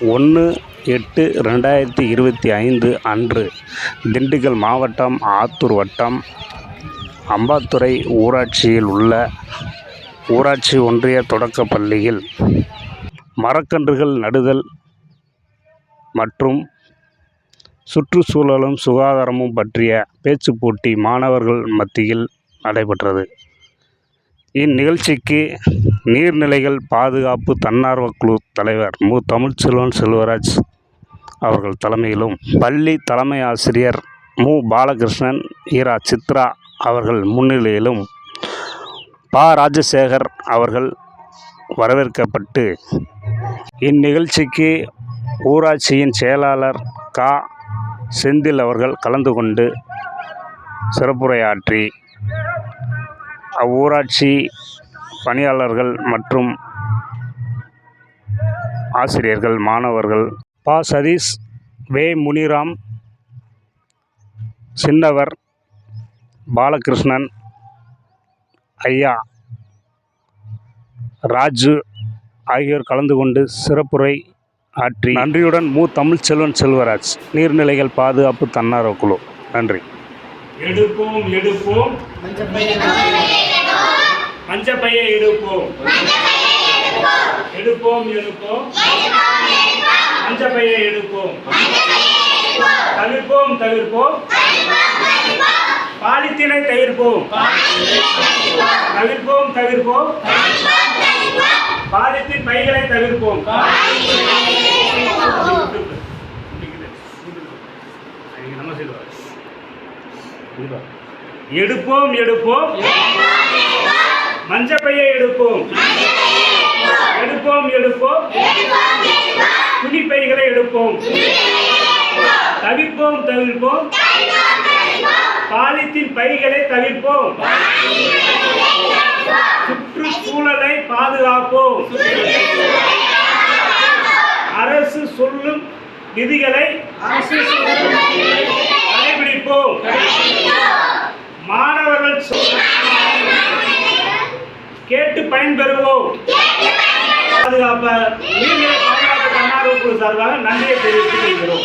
ஒன்று எட்டு ரெண்டாயிரத்தி இருபத்தி ஐந்து அன்று திண்டுக்கல் மாவட்டம் ஆத்தூர் வட்டம் அம்பாத்துறை ஊராட்சியில் உள்ள ஊராட்சி ஒன்றிய தொடக்கப் பள்ளியில் மரக்கன்றுகள் நடுதல் மற்றும் சுற்றுச்சூழலும் சுகாதாரமும் பற்றிய பேச்சுப் போட்டி மாணவர்கள் மத்தியில் நடைபெற்றது. இந்நிகழ்ச்சிக்கு நீர்நிலைகள் பாதுகாப்பு தன்னார்வ குழு தலைவர் மு. தமிழ்ச்செல்வன் செல்வராஜ் அவர்கள் தலைமையிலும் பள்ளி தலைமை ஆசிரியர் மு. பாலகிருஷ்ணன் ஈரா சித்ரா அவர்கள் முன்னிலையிலும் ப. ராஜசேகர் அவர்கள் வரவேற்கப்பட்டு இந்நிகழ்ச்சிக்கு ஊராட்சியின் செயலாளர் கா. செந்தில் அவர்கள் கலந்து கொண்டு சிறப்புரையாற்றி அவ்வூராட்சி பணியாளர்கள் மற்றும் ஆசிரியர்கள் மாணவர்கள் பா. சதீஷ் வே. முனிராம் சின்னவர் பாலகிருஷ்ணன் ஐயா ராஜு ஆகியோர் கலந்து கொண்டு சிறப்புரை ஆற்றி நன்றியுடன் மு. தமிழ்ச்செல்வன் செல்வராஜ். நீர்நிலைகள் பாதுகாப்பு தன்னார்வ குழு. நன்றி. எடுப்போம் எடுப்போம். மஞ்சப்பையை எடுப்போம். எடுப்போம் எடுப்போம். பஞ்சப்பையை எடுப்போம். தவிர்ப்போம் தவிர்ப்போம். பாலித்தீனை தவிர்ப்போம். தவிர்ப்போம் தவிர்ப்போம். பாலித்தீன் பைகளை தவிர்ப்போம். எடுப்போம் எடுப்போம். மஞ்சப்பையை எடுப்போம். எடுப்போம் எடுப்போம். துணிப்பைகளை எடுப்போம். தவிர்ப்போம் தவிர்ப்போம். பாலித்தீன் பைகளை தவிர்ப்போம். சுற்றுச்சூழலை பாதுகாப்போம். அரசு சொல்லும் விதிகளை அரசு பயன்பெறுவோம். பாதுகாப்ப நீர்நிலை பாதுகாப்பு குழு சார்பாக நன்றியை தெரிவித்துக் கொள்கிறோம்.